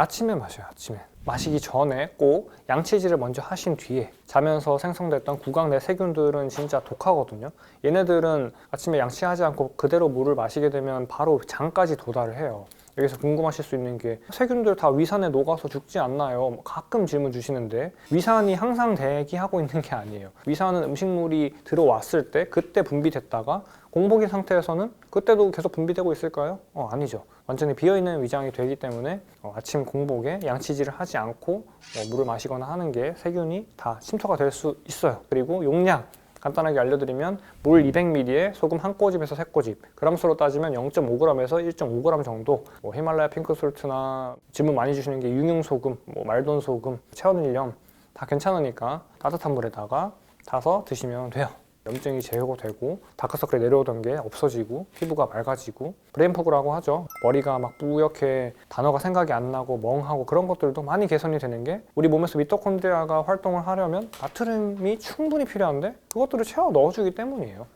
아침에 마셔요. 아침에. 마시기 전에 꼭 양치질을 먼저 하신 뒤에 자면서 생성됐던 구강 내 세균들은 진짜 독하거든요. 얘네들은 아침에 양치하지 않고 그대로 물을 마시게 되면 바로 장까지 도달을 해요. 여기서 궁금하실 수 있는 게 세균들 다 위산에 녹아서 죽지 않나요? 뭐 가끔 질문 주시는데 위산이 항상 대기하고 있는 게 아니에요. 위산은 음식물이 들어왔을 때 그때 분비됐다가 공복인 상태에서는 그때도 계속 분비되고 있을까요? 어, 아니죠. 완전히 비어있는 위장이 되기 때문에 어, 아침 공복에 양치질을 하지 않고 어, 물을 마시거나 하는 게 세균이 다 침투가 될 수 있어요. 그리고 용량 간단하게 알려드리면 물 200ml에 소금 한 꼬집에서 세 꼬집 그람수로 따지면 0.5g에서 1.5g 정도. 뭐 히말라야 핑크솔트나 질문 많이 주시는 게 융융소금, 뭐 말돈소금, 체온일염 다 괜찮으니까 따뜻한 물에다가 타서 드시면 돼요 염증이 제거되고 다크서클이 내려오던 게 없어지고 피부가 맑아지고 브레인포그라고 하죠. 머리가 막 뿌옇게 단어가 생각이 안 나고 멍하고 그런 것들도 많이 개선이 되는 게 우리 몸에서 미토콘드리아가 활동을 하려면 나트륨이 충분히 필요한데 그것들을 채워 넣어주기 때문이에요